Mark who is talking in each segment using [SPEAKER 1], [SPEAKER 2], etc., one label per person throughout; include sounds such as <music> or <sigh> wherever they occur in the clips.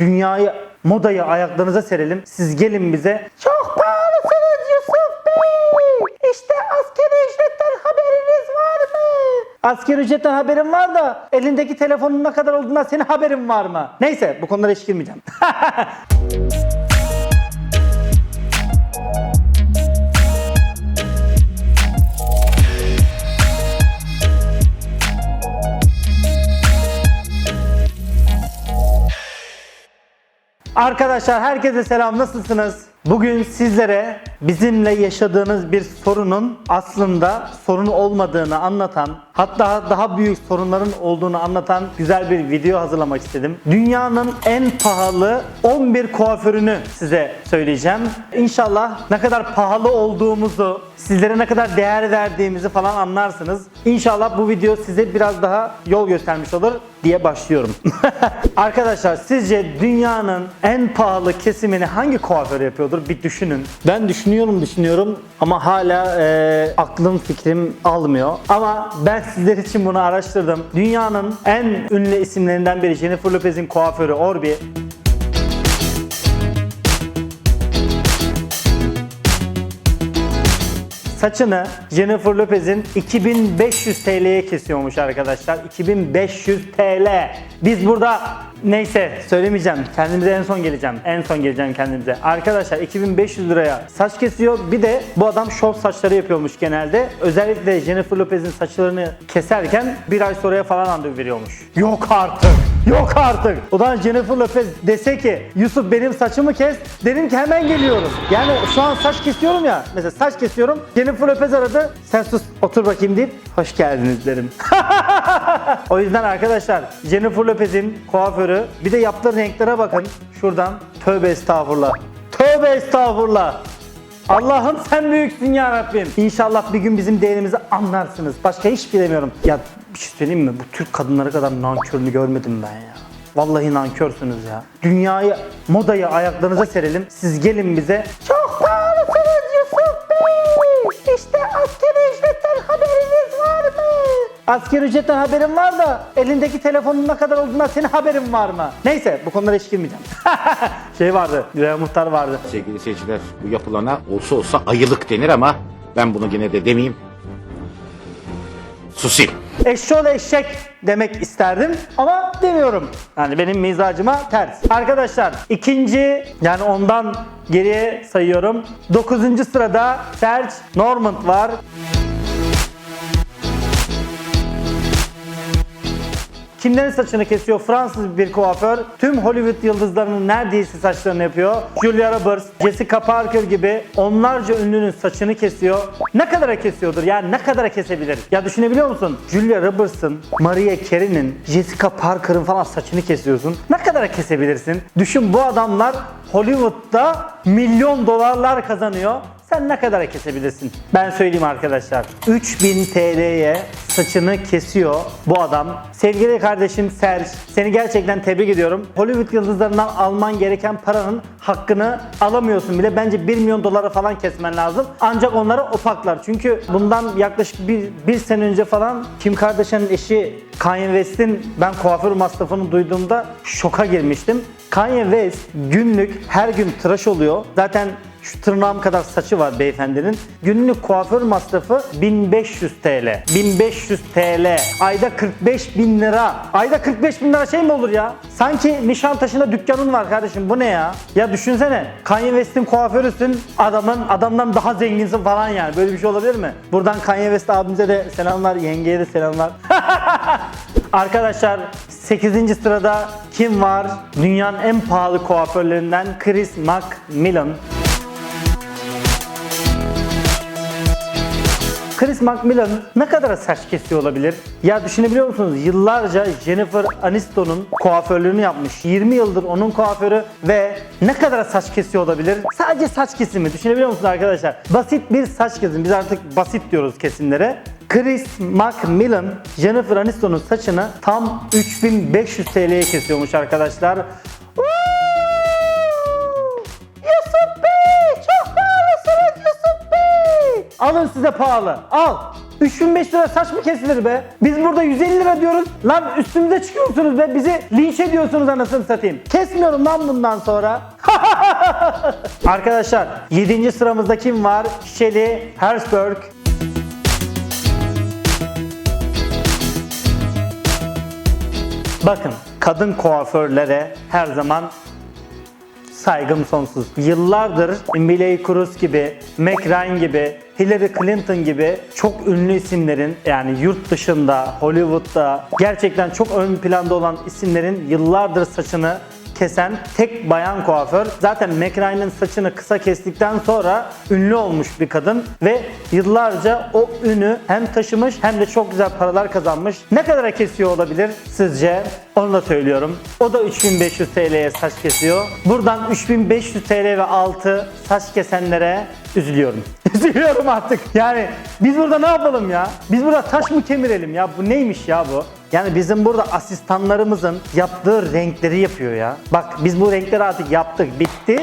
[SPEAKER 1] Dünyayı, modayı ayaklarınıza serelim. Siz gelin bize. Çok pahalısınız Yusuf Bey. İşte askeri ücretten haberiniz var mı? Askeri ücretten haberin var da elindeki telefonun ne kadar olduğundan senin haberin var mı? Neyse bu konulara hiç girmeyeceğim. <laughs> Arkadaşlar herkese selam nasılsınız? Bugün sizlere bizimle yaşadığınız bir sorunun aslında sorun olmadığını anlatan hatta daha büyük sorunların olduğunu anlatan güzel bir video hazırlamak istedim. Dünyanın en pahalı 11 kuaförünü size söyleyeceğim. İnşallah ne kadar pahalı olduğumuzu, sizlere ne kadar değer verdiğimizi falan anlarsınız. İnşallah bu video size biraz daha yol göstermiş olur diye başlıyorum. <laughs> Arkadaşlar sizce dünyanın en pahalı kesimini hangi kuaför yapıyordur bir düşünün. Ben düşünüyorum düşünüyorum ama hala e, aklım fikrim almıyor. Ama ben sizler için bunu araştırdım. Dünyanın en ünlü isimlerinden biri Jennifer Lopez'in kuaförü Orbi. Saçını Jennifer Lopez'in 2500 TL'ye kesiyormuş arkadaşlar. 2500 TL. Biz burada neyse söylemeyeceğim. Kendimize en son geleceğim. En son geleceğim kendimize. Arkadaşlar 2500 liraya saç kesiyor. Bir de bu adam şov saçları yapıyormuş genelde. Özellikle Jennifer Lopez'in saçlarını keserken bir ay sonraya falan randevu veriyormuş. Yok artık. Yok artık. O zaman Jennifer Lopez dese ki Yusuf benim saçımı kes. Derim ki hemen geliyorum. Yani şu an saç kesiyorum ya. Mesela saç kesiyorum. Jennifer Lopez aradı. Sen sus otur bakayım deyip hoş geldiniz derim. <laughs> o yüzden arkadaşlar Jennifer Lopez'in kuaförü bir de yaptığı renklere bakın. Şuradan tövbe estağfurullah. Tövbe estağfurullah. Allah'ım sen büyüksün ya Rabbim. İnşallah bir gün bizim değerimizi anlarsınız. Başka hiç bilemiyorum. Ya bir şey söyleyeyim mi? Bu Türk kadınları kadar nankörünü görmedim ben ya. Vallahi nankörsünüz ya. Dünyayı, modayı ayaklarınıza serelim. Siz gelin bize. Çok pahalısınız Yusuf Bey. İşte askeri ücretten haberiniz var mı? Askeri ücretten haberin var da elindeki telefonun ne kadar olduğundan senin haberin var mı? Neyse bu konulara hiç girmeyeceğim. <laughs> şey vardı, Güray Muhtar vardı.
[SPEAKER 2] Sevgili seyirciler bu yapılana olsa olsa ayılık denir ama ben bunu yine de demeyeyim. Susayım.
[SPEAKER 1] Eşşoğlu eşek demek isterdim ama demiyorum. Yani benim mizacıma ters. Arkadaşlar ikinci yani ondan geriye sayıyorum. Dokuzuncu sırada Serge Normand var. Kimlerin saçını kesiyor? Fransız bir kuaför. Tüm Hollywood yıldızlarının neredeyse saçlarını yapıyor. Julia Roberts, Jessica Parker gibi onlarca ünlünün saçını kesiyor. Ne kadara kesiyordur? Yani ne kadara kesebilir? Ya düşünebiliyor musun? Julia Roberts'ın, Maria Carey'nin, Jessica Parker'ın falan saçını kesiyorsun. Ne kadara kesebilirsin? Düşün bu adamlar Hollywood'da milyon dolarlar kazanıyor. Sen ne kadara kesebilirsin? Ben söyleyeyim arkadaşlar. 3000 TL'ye saçını kesiyor bu adam. Sevgili kardeşim Serge, seni gerçekten tebrik ediyorum. Hollywood yıldızlarından alman gereken paranın hakkını alamıyorsun bile. Bence 1 milyon dolara falan kesmen lazım. Ancak onları opaklar. Çünkü bundan yaklaşık bir, bir sene önce falan Kim Kardashian'ın eşi Kanye West'in ben kuaför masrafını duyduğumda şoka girmiştim. Kanye West günlük her gün tıraş oluyor. Zaten şu tırnağım kadar saçı var beyefendinin. Günlük kuaför masrafı 1500 TL. 1500 TL. Ayda 45 bin lira. Ayda 45 bin lira şey mi olur ya? Sanki Nişantaşı'nda dükkanın var kardeşim bu ne ya? Ya düşünsene Kanye West'in kuaförüsün adamın adamdan daha zenginsin falan yani. Böyle bir şey olabilir mi? Buradan Kanye West abimize de selamlar, yengeye de selamlar. <laughs> Arkadaşlar 8. sırada kim var? Dünyanın en pahalı kuaförlerinden Chris McMillan. Chris McMillan ne kadar saç kesiyor olabilir? Ya düşünebiliyor musunuz? Yıllarca Jennifer Aniston'un kuaförlüğünü yapmış. 20 yıldır onun kuaförü ve ne kadar saç kesiyor olabilir? Sadece saç kesimi. Düşünebiliyor musunuz arkadaşlar? Basit bir saç kesimi. Biz artık basit diyoruz kesimlere. Chris McMillan Jennifer Aniston'un saçını tam 3500 TL'ye kesiyormuş arkadaşlar. Yusuf Bey! Çok pahalısınız Yusuf Bey! Alın size pahalı. Al. 3500 lira saç mı kesilir be? Biz burada 150 lira diyoruz. Lan üstümüze çıkıyorsunuz be. Bizi linç ediyorsunuz anasını satayım. Kesmiyorum lan bundan sonra. <laughs> Arkadaşlar 7. sıramızda kim var? Shelly Hersberg. Bakın kadın kuaförlere her zaman saygım sonsuz. Yıllardır Miley Cruz gibi, Mac Ryan gibi, Hillary Clinton gibi çok ünlü isimlerin yani yurt dışında, Hollywood'da gerçekten çok ön planda olan isimlerin yıllardır saçını kesen tek bayan kuaför. Zaten Mac Ryan'ın saçını kısa kestikten sonra ünlü olmuş bir kadın ve yıllarca o ünü hem taşımış hem de çok güzel paralar kazanmış. Ne kadara kesiyor olabilir sizce? Onu da söylüyorum. O da 3500 TL'ye saç kesiyor. Buradan 3500 TL ve altı saç kesenlere üzülüyorum. <laughs> üzülüyorum artık. Yani biz burada ne yapalım ya? Biz burada taş mı kemirelim ya? Bu neymiş ya bu? Yani bizim burada asistanlarımızın yaptığı renkleri yapıyor ya. Bak biz bu renkleri artık yaptık, bitti.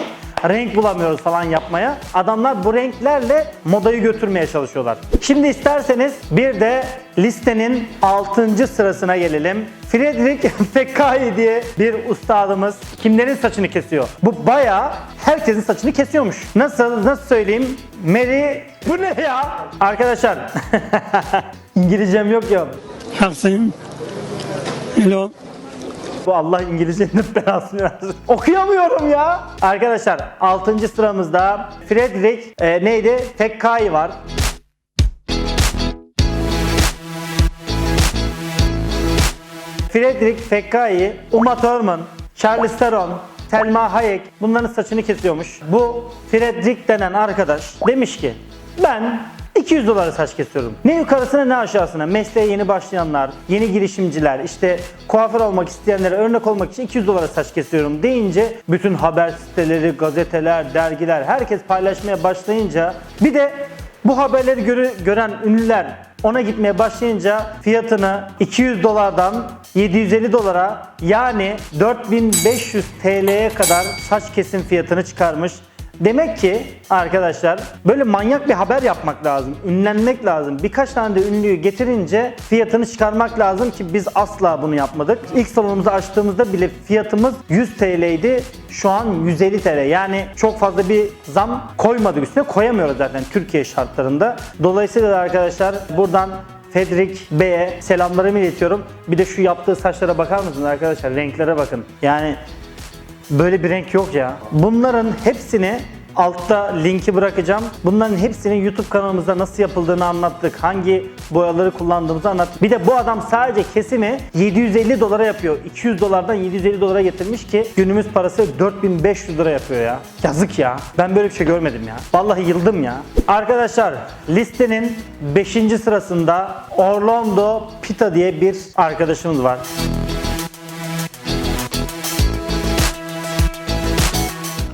[SPEAKER 1] Renk bulamıyoruz falan yapmaya. Adamlar bu renklerle modayı götürmeye çalışıyorlar. Şimdi isterseniz bir de listenin 6. sırasına gelelim. Friedrich <laughs> Fekkai diye bir ustadımız kimlerin saçını kesiyor? Bu bayağı herkesin saçını kesiyormuş. Nasıl nasıl söyleyeyim? Mary bu ne ya? Arkadaşlar <laughs> İngilizcem yok ya.
[SPEAKER 3] Hasim. Hello.
[SPEAKER 1] Bu Allah İngilizcenin <laughs> belasını versin. Okuyamıyorum ya. Arkadaşlar 6. sıramızda Friedrich e, neydi? Fekkai var. Friedrich Fekkai, Uma Thurman, Charles Theron, Selma Hayek bunların saçını kesiyormuş. Bu Friedrich denen arkadaş demiş ki ben 200 dolara saç kesiyorum. Ne yukarısına ne aşağısına. Mesleğe yeni başlayanlar, yeni girişimciler, işte kuaför olmak isteyenlere örnek olmak için 200 dolara saç kesiyorum deyince bütün haber siteleri, gazeteler, dergiler herkes paylaşmaya başlayınca bir de bu haberleri görü- gören ünlüler ona gitmeye başlayınca fiyatını 200 dolardan 750 dolara yani 4500 TL'ye kadar saç kesim fiyatını çıkarmış. Demek ki arkadaşlar böyle manyak bir haber yapmak lazım. Ünlenmek lazım. Birkaç tane de ünlüyü getirince fiyatını çıkarmak lazım ki biz asla bunu yapmadık. İlk salonumuzu açtığımızda bile fiyatımız 100 TL'ydi. Şu an 150 TL. Yani çok fazla bir zam koymadık üstüne. Koyamıyoruz zaten Türkiye şartlarında. Dolayısıyla da arkadaşlar buradan Fedrik Bey'e selamlarımı iletiyorum. Bir de şu yaptığı saçlara bakar mısınız arkadaşlar? Renklere bakın. Yani Böyle bir renk yok ya. Bunların hepsini altta linki bırakacağım. Bunların hepsini YouTube kanalımızda nasıl yapıldığını anlattık. Hangi boyaları kullandığımızı anlattık. Bir de bu adam sadece kesimi 750 dolara yapıyor. 200 dolardan 750 dolara getirmiş ki günümüz parası 4500 lira yapıyor ya. Yazık ya. Ben böyle bir şey görmedim ya. Vallahi yıldım ya. Arkadaşlar listenin 5. sırasında Orlando Pita diye bir arkadaşımız var.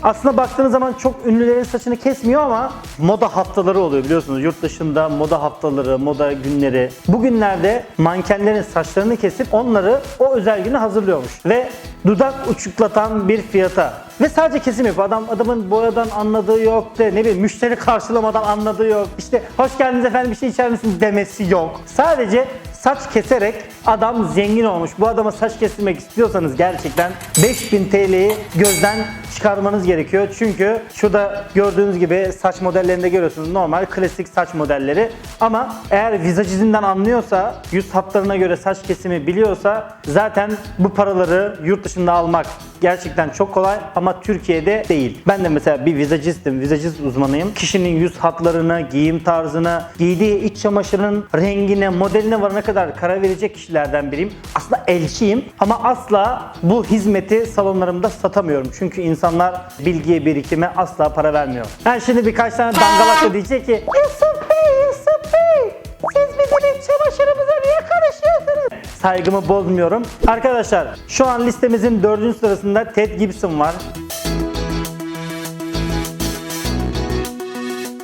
[SPEAKER 1] Aslında baktığınız zaman çok ünlülerin saçını kesmiyor ama moda haftaları oluyor biliyorsunuz. Yurt dışında moda haftaları, moda günleri. Bugünlerde mankenlerin saçlarını kesip onları o özel günü hazırlıyormuş. Ve dudak uçuklatan bir fiyata. Ve sadece kesim yapıyor. Adam adamın boyadan anladığı yok de ne bileyim müşteri karşılamadan anladığı yok. İşte hoş geldiniz efendim bir şey içer misiniz demesi yok. Sadece saç keserek adam zengin olmuş. Bu adama saç kestirmek istiyorsanız gerçekten 5000 TL'yi gözden çıkarmanız gerekiyor. Çünkü şurada gördüğünüz gibi saç modellerinde görüyorsunuz. Normal klasik saç modelleri. Ama eğer vizajizmden anlıyorsa, yüz hatlarına göre saç kesimi biliyorsa zaten bu paraları yurt dışında almak gerçekten çok kolay ama Türkiye'de değil. Ben de mesela bir vizajistim, vizajist uzmanıyım. Kişinin yüz hatlarını, giyim tarzını, giydiği iç çamaşırının rengine, modeline varana kadar karar verecek kişilerden biriyim. Aslında elçiyim ama asla bu hizmeti salonlarımda satamıyorum. Çünkü insanlar bilgiye, birikime asla para vermiyor. Ben şimdi birkaç tane dangalak da diyecek ki Yusuf Bey, Yusuf Bey siz bizim iç çamaşırımıza niye karışıyorsunuz? Saygımı bozmuyorum. Arkadaşlar şu an listemizin dördüncü sırasında Ted Gibson var.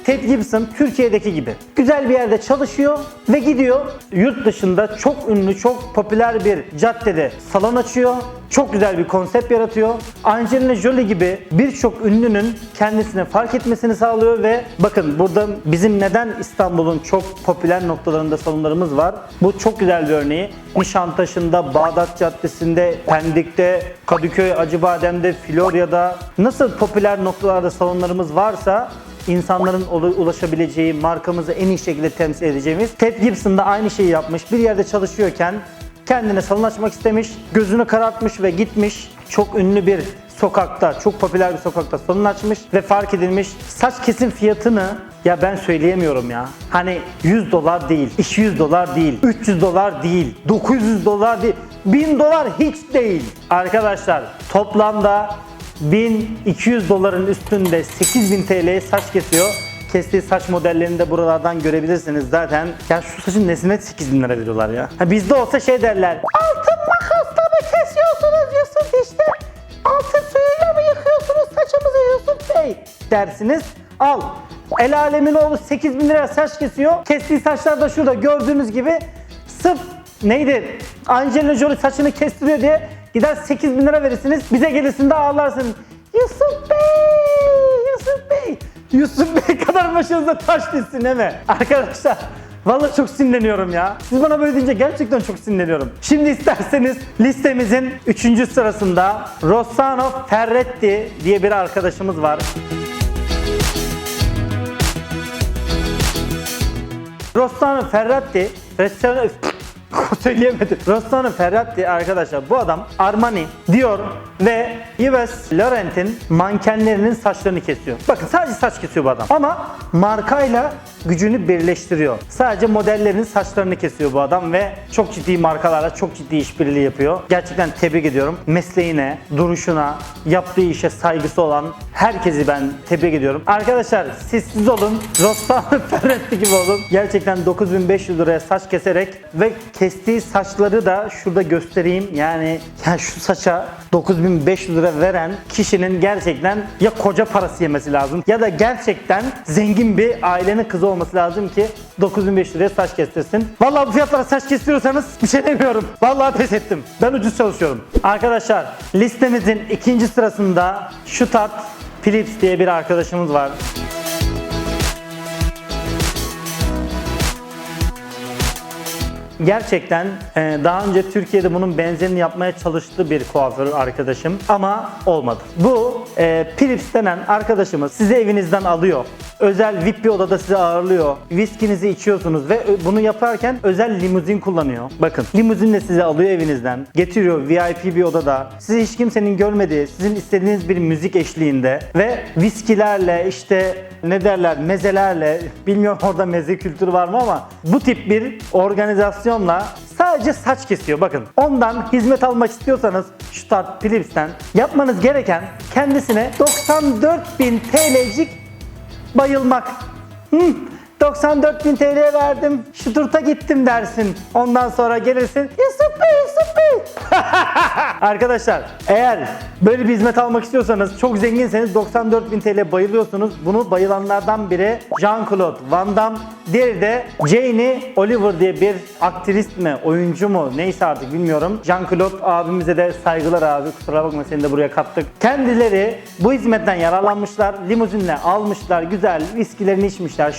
[SPEAKER 1] Ted Gibson Türkiye'deki gibi. Güzel bir yerde çalışıyor ve gidiyor yurt dışında çok ünlü, çok popüler bir caddede salon açıyor çok güzel bir konsept yaratıyor. Angelina Jolie gibi birçok ünlünün kendisine fark etmesini sağlıyor ve bakın burada bizim neden İstanbul'un çok popüler noktalarında salonlarımız var. Bu çok güzel bir örneği. Nişantaşı'nda, Bağdat Caddesi'nde, Pendik'te, Kadıköy, Acıbadem'de, Florya'da nasıl popüler noktalarda salonlarımız varsa insanların ula- ulaşabileceği, markamızı en iyi şekilde temsil edeceğimiz Ted Gibson da aynı şeyi yapmış. Bir yerde çalışıyorken kendine salon açmak istemiş, gözünü karartmış ve gitmiş. Çok ünlü bir sokakta, çok popüler bir sokakta salon açmış ve fark edilmiş. Saç kesim fiyatını ya ben söyleyemiyorum ya. Hani 100 dolar değil, 200 dolar değil, 300 dolar değil, 900 dolar değil, 1000 dolar hiç değil. Arkadaşlar toplamda 1200 doların üstünde 8000 TL'ye saç kesiyor. Kestiği saç modellerini de buralardan görebilirsiniz zaten. Ya şu saçın nesine 8000 lira veriyorlar ya. Ha bizde olsa şey derler. Altın makasla mı kesiyorsunuz Yusuf işte? Altın suyuyla mı yıkıyorsunuz saçımızı Yusuf Bey? Dersiniz. Al. El alemin oğlu 8000 lira saç kesiyor. Kestiği saçlar da şurada gördüğünüz gibi sırf neydi? Angelina Jolie saçını kestiriyor diye gider 8 bin lira verirsiniz. Bize gelirsin de ağlarsın. Yusuf Bey! Yusuf Bey! Yusuf Bey <laughs> kadar başınıza taş düşsün mi? Arkadaşlar Vallahi çok sinirleniyorum ya. Siz bana böyle deyince gerçekten çok sinirleniyorum. Şimdi isterseniz listemizin 3. sırasında Rossano Ferretti diye bir arkadaşımız var. Rossano Ferrati, Rossano söyleyemedim. Rossano Ferrati arkadaşlar bu adam Armani, Dior ve Yves Laurent'in mankenlerinin saçlarını kesiyor. Bakın sadece saç kesiyor bu adam. Ama markayla gücünü birleştiriyor. Sadece modellerinin saçlarını kesiyor bu adam ve çok ciddi markalarla çok ciddi işbirliği yapıyor. Gerçekten tebrik ediyorum. Mesleğine, duruşuna, yaptığı işe saygısı olan herkesi ben tebrik ediyorum. Arkadaşlar siz siz olun. Rossano <laughs> Ferretti gibi olun. Gerçekten 9500 liraya saç keserek ve kestiği saçları da şurada göstereyim. Yani ya şu saça 9500 lira veren kişinin gerçekten ya koca parası yemesi lazım ya da gerçekten zengin bir ailenin kızı olması lazım ki 9500 liraya saç kestirsin. Vallahi bu fiyatlara saç kestiriyorsanız bir şey demiyorum. Vallahi pes ettim. Ben ucuz çalışıyorum. Arkadaşlar listemizin ikinci sırasında şu tat Philips diye bir arkadaşımız var. Gerçekten e, daha önce Türkiye'de bunun benzerini yapmaya çalıştı bir kuaför arkadaşım ama olmadı. Bu e, Philips denen arkadaşımız sizi evinizden alıyor. Özel VIP bir odada sizi ağırlıyor. Viskinizi içiyorsunuz ve ö- bunu yaparken özel limuzin kullanıyor. Bakın limuzinle sizi alıyor evinizden. Getiriyor VIP bir odada. Sizi hiç kimsenin görmediği, sizin istediğiniz bir müzik eşliğinde ve viskilerle işte ne derler mezelerle bilmiyorum orada meze kültürü var mı ama bu tip bir organizasyonla sadece saç kesiyor. Bakın ondan hizmet almak istiyorsanız Start Philips'ten yapmanız gereken kendisine 94.000 TL'cik bayılmak. Hı, 94 bin TL verdim, şu gittim dersin. Ondan sonra gelirsin, Yusuf Bey, Yusuf Bey. Arkadaşlar eğer böyle bir hizmet almak istiyorsanız, çok zenginseniz 94 bin TL bayılıyorsunuz. Bunu bayılanlardan biri Jean-Claude Van Damme. Diğeri de Jane Oliver diye bir aktrist mi, oyuncu mu neyse artık bilmiyorum. Jean-Claude abimize de saygılar abi. Kusura bakma seni de buraya kattık. Kendileri bu hizmetten yararlanmışlar. Limuzinle almışlar. Güzel viskilerini içmişler.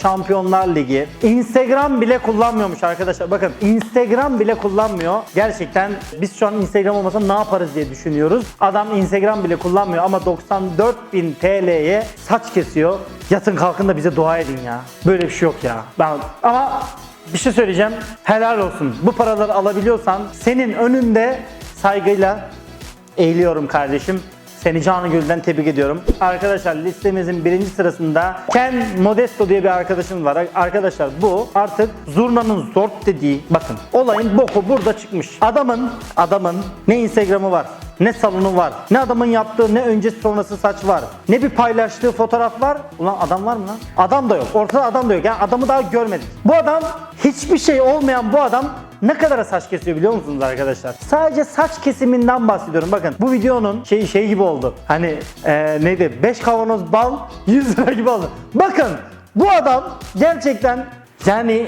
[SPEAKER 1] Şampiyonlar Ligi. Instagram bile kullanmıyormuş arkadaşlar. Bakın Instagram bile kullanmıyor. Gerçekten biz şu an Instagram olmasa ne yaparız diye düşünüyoruz. Adam Instagram bile kullanmıyor ama 94.000 TL'ye saç kesiyor. Yatın kalkın da bize dua edin ya. Böyle bir şey yok ya. Ben ama bir şey söyleyeceğim. Helal olsun. Bu paraları alabiliyorsan senin önünde saygıyla eğiliyorum kardeşim. Seni canı gülden tebrik ediyorum. Arkadaşlar listemizin birinci sırasında Ken Modesto diye bir arkadaşım var. Arkadaşlar bu artık zurnanın zort dediği bakın olayın boku burada çıkmış. Adamın adamın ne Instagram'ı var ne salonu var. Ne adamın yaptığı ne öncesi sonrası saç var. Ne bir paylaştığı fotoğraf var. Ulan adam var mı lan? Adam da yok. Ortada adam da yok. Yani adamı daha görmedik. Bu adam hiçbir şey olmayan bu adam ne kadara saç kesiyor biliyor musunuz arkadaşlar? Sadece saç kesiminden bahsediyorum. Bakın bu videonun şey şey gibi oldu. Hani eee neydi? 5 kavanoz bal <laughs> 100 lira gibi oldu. Bakın bu adam gerçekten yani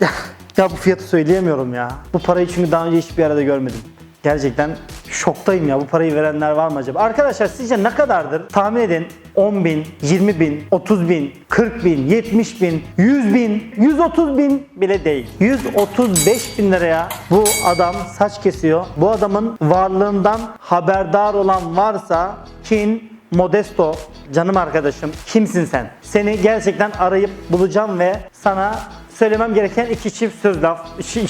[SPEAKER 1] <laughs> ya bu fiyatı söyleyemiyorum ya. Bu parayı çünkü daha önce hiçbir arada görmedim. Gerçekten Şoktayım ya bu parayı verenler var mı acaba? Arkadaşlar sizce ne kadardır? Tahmin edin. 10 bin, 20 bin, 30 bin, 40 bin, 70 bin, 100 bin, 130 bin bile değil. 135 bin liraya bu adam saç kesiyor. Bu adamın varlığından haberdar olan varsa kin Modesto canım arkadaşım kimsin sen? Seni gerçekten arayıp bulacağım ve sana söylemem gereken iki çift söz laf. iki,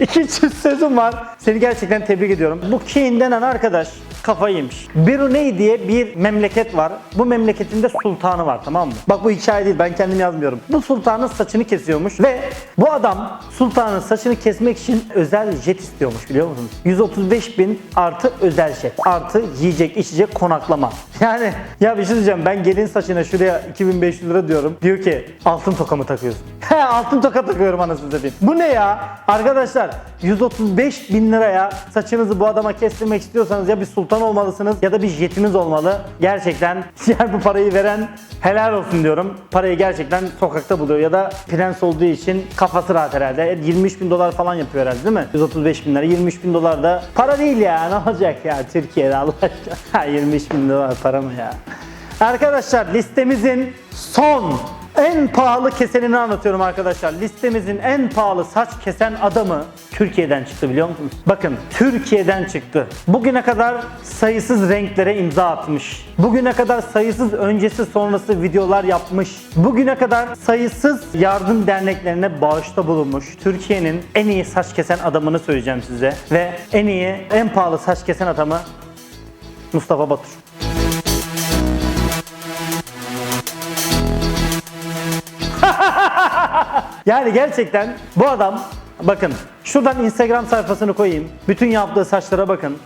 [SPEAKER 1] iki çift sözüm var. Seni gerçekten tebrik ediyorum. Bu Kin denen arkadaş kafayı yemiş. Brunei diye bir memleket var. Bu memleketin de sultanı var tamam mı? Bak bu hikaye değil ben kendim yazmıyorum. Bu sultanın saçını kesiyormuş ve bu adam sultanın saçını kesmek için özel jet istiyormuş biliyor musunuz? 135 bin artı özel jet. Artı yiyecek içecek konaklama. <laughs> Yani ya bir şey diyeceğim ben gelin saçına şuraya 2500 lira diyorum. Diyor ki altın toka mı takıyorsun? <laughs> He altın toka takıyorum anasını satayım. Bu ne ya? Arkadaşlar 135 bin liraya saçınızı bu adama kestirmek istiyorsanız ya bir sultan olmalısınız ya da bir jetiniz olmalı. Gerçekten <laughs> yani bu parayı veren helal olsun diyorum. Parayı gerçekten sokakta buluyor ya da prens olduğu için kafası rahat herhalde. 23 bin dolar falan yapıyor herhalde değil mi? 135 bin lira. 23 bin dolar da para değil ya ne olacak ya Türkiye'de Allah aşkına. <laughs> Ha, 23 bin dolar para mı ya? Arkadaşlar listemizin son en pahalı kesenini anlatıyorum arkadaşlar. Listemizin en pahalı saç kesen adamı Türkiye'den çıktı biliyor musunuz? Bakın Türkiye'den çıktı. Bugüne kadar sayısız renklere imza atmış. Bugüne kadar sayısız öncesi sonrası videolar yapmış. Bugüne kadar sayısız yardım derneklerine bağışta bulunmuş. Türkiye'nin en iyi saç kesen adamını söyleyeceğim size. Ve en iyi, en pahalı saç kesen adamı Mustafa Batur. <laughs> Yani gerçekten bu adam bakın şuradan Instagram sayfasını koyayım. Bütün yaptığı saçlara bakın.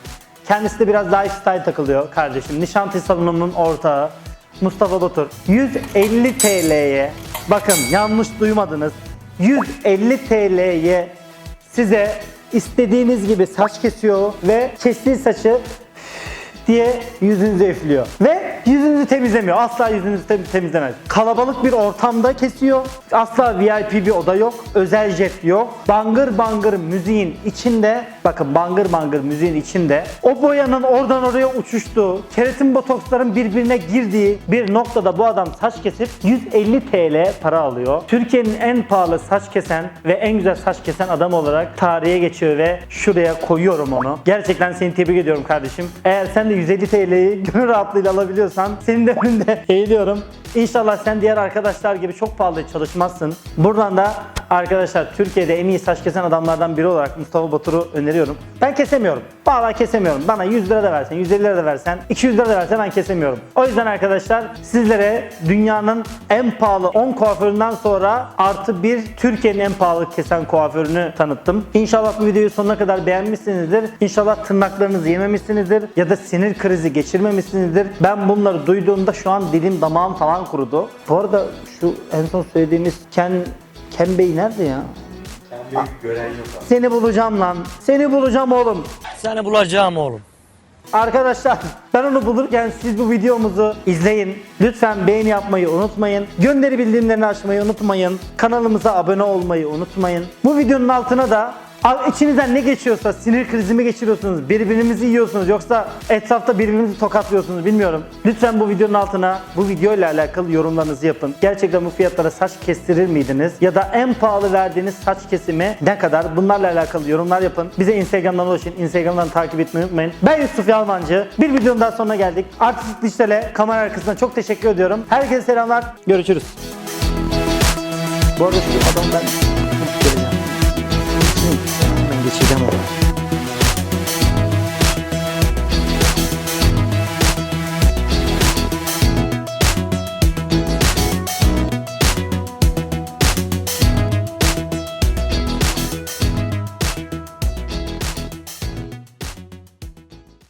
[SPEAKER 1] Kendisi de biraz lifestyle takılıyor kardeşim. Nişantaşı salonunun ortağı Mustafa Batur. 150 TL'ye bakın yanlış duymadınız. 150 TL'ye size istediğiniz gibi saç kesiyor ve kestiği saçı diye yüzünüzü üflüyor. Ve yüzünüzü temizlemiyor. Asla yüzünüzü tem- temizlemez. Kalabalık bir ortamda kesiyor. Asla VIP bir oda yok. Özel jet yok. Bangır bangır müziğin içinde bakın bangır bangır müziğin içinde o boyanın oradan oraya uçuştuğu, keratin botoksların birbirine girdiği bir noktada bu adam saç kesip 150 TL para alıyor. Türkiye'nin en pahalı saç kesen ve en güzel saç kesen adam olarak tarihe geçiyor ve şuraya koyuyorum onu. Gerçekten seni tebrik ediyorum kardeşim. Eğer sen de 150 TL'yi <laughs> gönül rahatlığıyla alabiliyorsan senin de önünde eğiliyorum. İnşallah sen diğer arkadaşlar gibi çok pahalı çalışmazsın. Buradan da arkadaşlar Türkiye'de en iyi saç kesen adamlardan biri olarak Mustafa Batur'u öneriyorum. Ben kesemiyorum. Vallahi kesemiyorum. Bana 100 lira da versen, 150 lira da versen, 200 lira da versen ben kesemiyorum. O yüzden arkadaşlar sizlere dünyanın en pahalı 10 kuaföründen sonra artı bir Türkiye'nin en pahalı kesen kuaförünü tanıttım. İnşallah bu videoyu sonuna kadar beğenmişsinizdir. İnşallah tırnaklarınızı yememişsinizdir ya da sinir krizi geçirmemişsinizdir. Ben bunları duyduğumda şu an dilim damağım falan kurudu. Bu arada şu en son söylediğimiz Ken, Ken Bey nerede ya? Seni bulacağım lan. Seni bulacağım oğlum.
[SPEAKER 4] Seni bulacağım oğlum.
[SPEAKER 1] Arkadaşlar ben onu bulurken siz bu videomuzu izleyin. Lütfen beğeni yapmayı unutmayın. Gönderi bildirimlerini açmayı unutmayın. Kanalımıza abone olmayı unutmayın. Bu videonun altına da içinizden ne geçiyorsa sinir krizi mi geçiriyorsunuz, birbirinizi yiyorsunuz yoksa etrafta birbirinizi tokatlıyorsunuz bilmiyorum. Lütfen bu videonun altına bu video ile alakalı yorumlarınızı yapın. Gerçekten bu fiyatlara saç kestirir miydiniz? Ya da en pahalı verdiğiniz saç kesimi ne kadar? Bunlarla alakalı yorumlar yapın. Bize Instagram'dan ulaşın. Instagram'dan takip etmeyi unutmayın. Ben Yusuf Yalmancı. Bir videonun daha sonuna geldik. Artistik Dijital'e kamera arkasına çok teşekkür ediyorum. Herkese selamlar. Görüşürüz. Bu arada şu adamı ben... Ben geçeceğim onu.